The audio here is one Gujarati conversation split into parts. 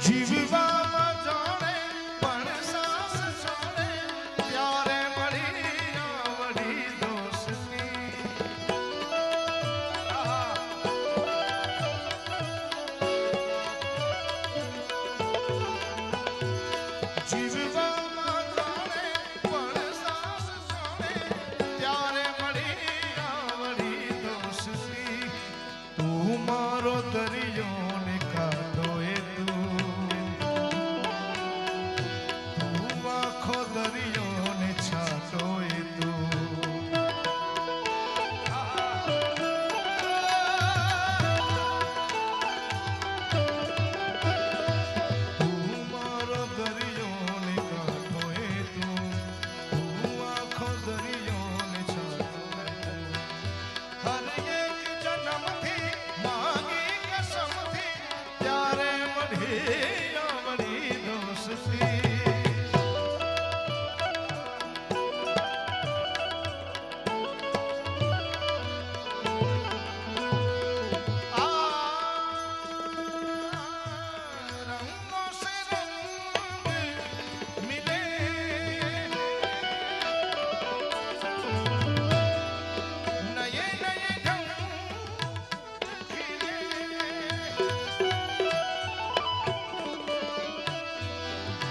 de viver.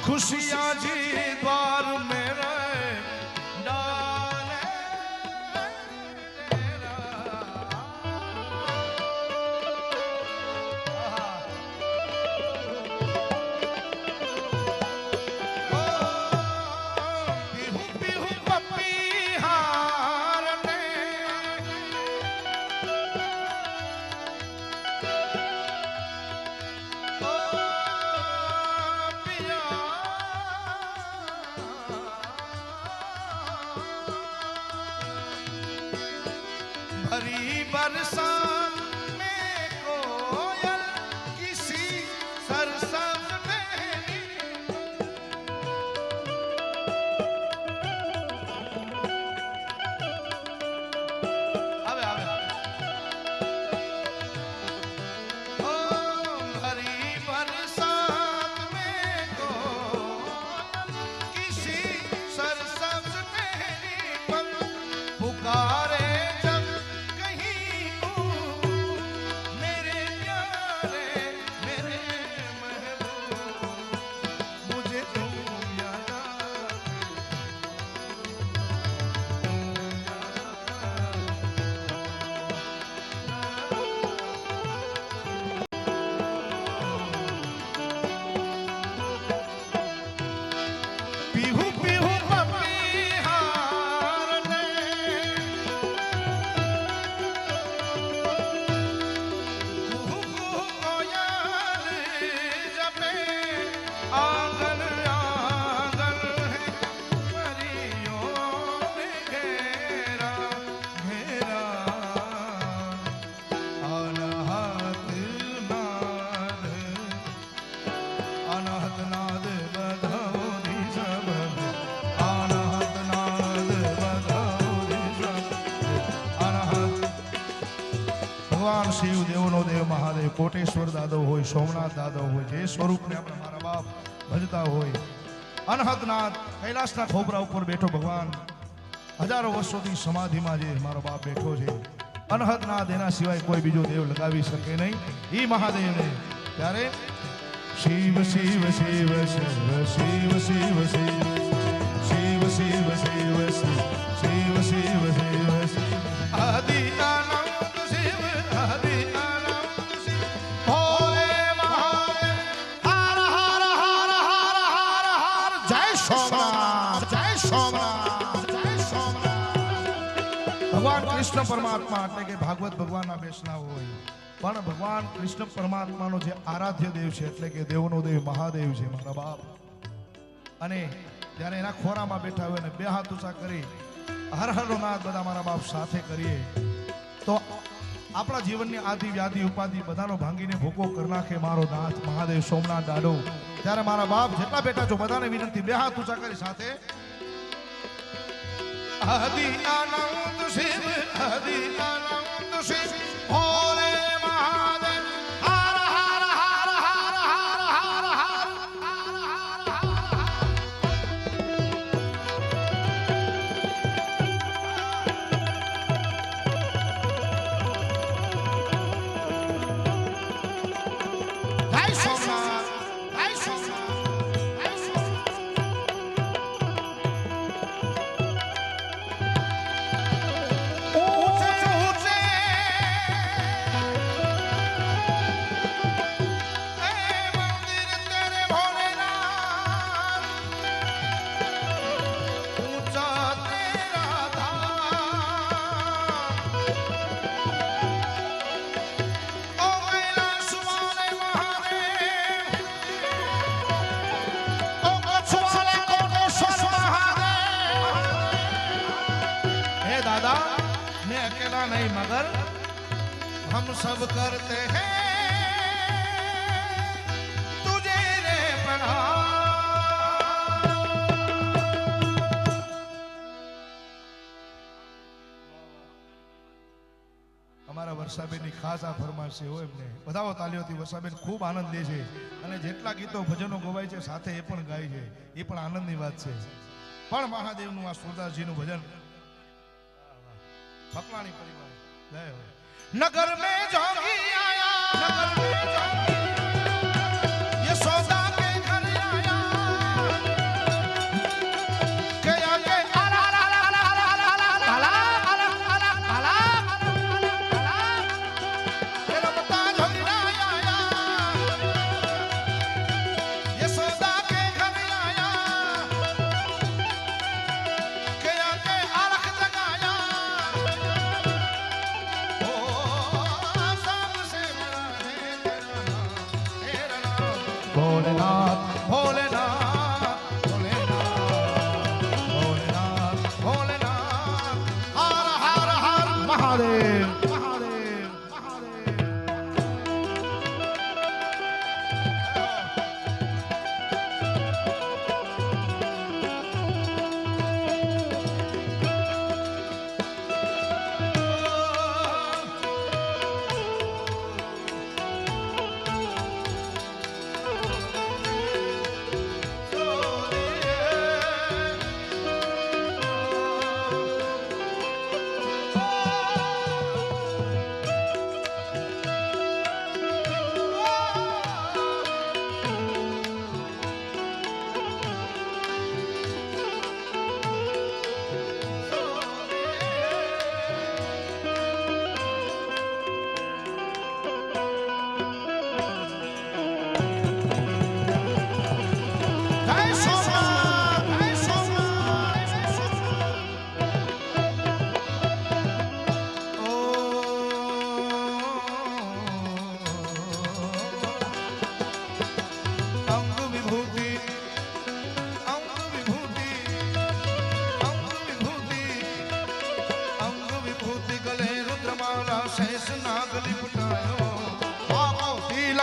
ખુશિયા જી Maria. શિવ દેવનો દેવ મહાદેવ કોટેશ્વર દાદો હોય સોમનાથ દાદો હોય જે સ્વરૂપને આપણે મારા બાપ ભજતા હોય અનહતનાથ કૈલાસના ખોબરા ઉપર બેઠો ભગવાન હજારો વર્ષોથી સમાધિમાં જે મારો બાપ બેઠો છે અનહતનાથ એના સિવાય કોઈ બીજો દેવ લગાવી શકે નહીં ઈ મહાદેવને ત્યારે શિવ શિવ શિવ શિવ શિવ શિવ શિવ શિવ શિવ શિવ શિવ શિવ શિવ શિવ શિવ જય સોમનાથ જય સોમનાથ જય સોમનાથ ભગવાન કૃષ્ણ પરમાત્મા એટલે કે ભાગવત ભગવાનના બેસના હોય પણ ભગવાન કૃષ્ણ પરમાત્માનો જે આરાધ્ય દેવ છે એટલે કે દેવનો દેવ મહાદેવ છે મારા બાપ. અને જ્યારે એના ખોરામાં બેઠા હોય અને બે હાથ ઊંચા કરી હર હરનો નાદ બધા મારા બાપ સાથે કરીએ તો આપણા જીવનની આદિ વ્યાધિ ઉપાધિ બધાનો ભાંગીને ભૂકો કરી નાખે મારો નાથ, મહાદેવ સોમનાથ દાડો. ત્યારે મારા બાપ જેટલા બેટા છો બધાને વિનંતી, બે હાથ ઊંચા કરી સાથે. શિવ આદિ આનંદ શિવ Ice हम सब करते हैं तुझे रे प्रणाम અમારા વર્ષાબેનની ખાસ આ ફરમાશ છે હો એમને બધાઓ તાલીઓથી વર્ષાબેન ખૂબ આનંદ લે છે અને જેટલા ગીતો ભજનો ગવાય છે સાથે એ પણ ગાય છે એ પણ આનંદની વાત છે પણ મહાદેવનું આ સુરદાસજીનું ભજન ફકલાણી પરિવાર જય હો नगर में जोगी आया नगर में जोगी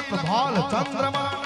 પ્રભાલ ચંદ્રમા